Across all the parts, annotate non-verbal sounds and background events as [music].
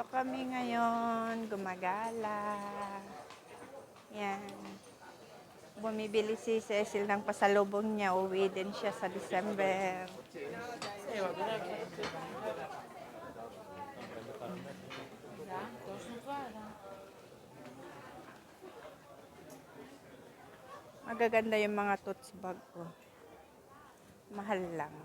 Dito kami ngayon, gumagala. Yan. Bumibili si Cecil ng pasalubong niya. Uwi din siya sa December. Magaganda yung mga totes bag ko. Mahal lang.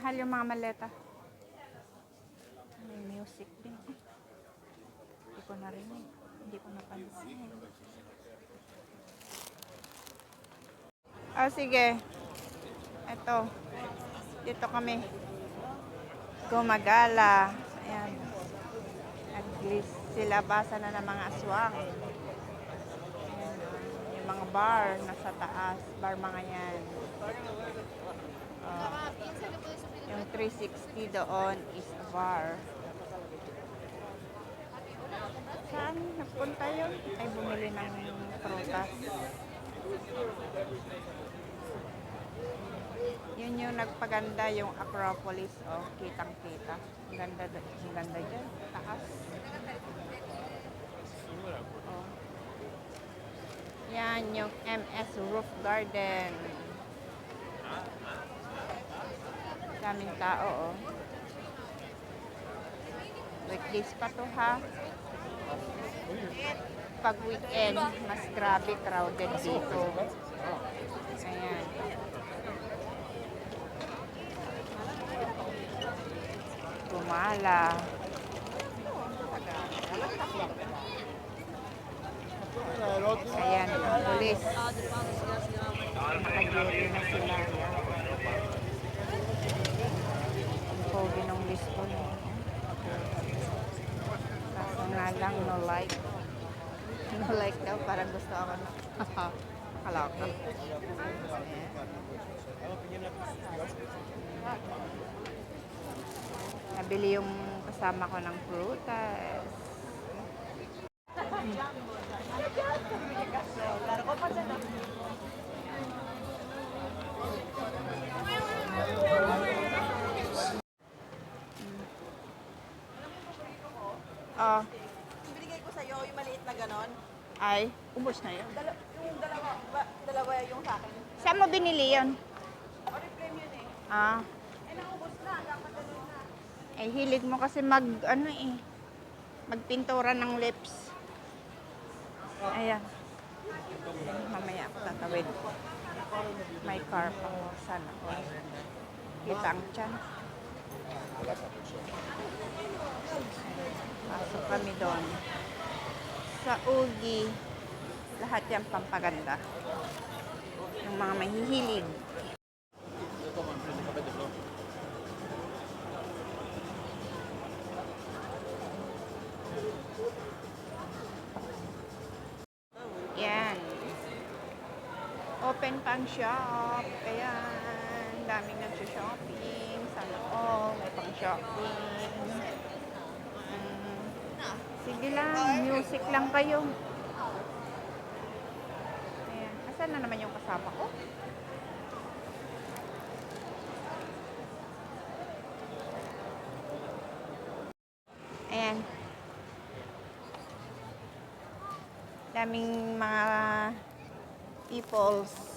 Mahal yung mga maleta. May music din. Hindi ko narinig. Hindi ko napansin. Ah, sige. Ito. Dito kami. Gumagala. Ayan. Naglis sila basa na ng mga aswang. Ayan. Yung mga bar nasa taas. Bar mga yan. Ah. Yung 360 doon is a bar. Saan nagpunta yun? Ay, bumili ng prutas. Yun yung nagpaganda yung Acropolis. Oh, kitang-kita. Ang ganda, ang ganda dyan. Taas. Oh. Yan yung MS Roof Garden. Daming tao, oh. Weekdays pa to, ha? Pag weekend, mas grabe crowded dito. Ayan. Gumala. Ayan, ang pulis. Nakagiri na sila. Ang listo niya. Kaso nga lang, no like. No like daw, parang gusto ako na. [laughs] Kalaka. Nabili yung kasama ko ng prutas. Oh, Binigay ko sa'yo yung maliit na ganon. ay, ubos na yun. Dala, yung dalawa, ba, dalawa yung sa akin. Saan mo binili yun? Oriflame yun eh. Ah, Eh, naubos na. Dapat ganun na. ay hilig mo kasi mag, ano eh, magpintura ng lips. Ayan. Mamaya ako tatawid. May car pa ako. Sana ko. Kita ang tiyan. Pasok kami doon. Sa Ugi, lahat yan pampaganda. Ng mga mahihilig. Yan. Open pang shop. Ayan. Daming nag-shopping. Sana all. May pang shopping. Sige lang. Music lang kayo. Ayan. Asan na naman yung kasama ko? Ayan. daming mga peoples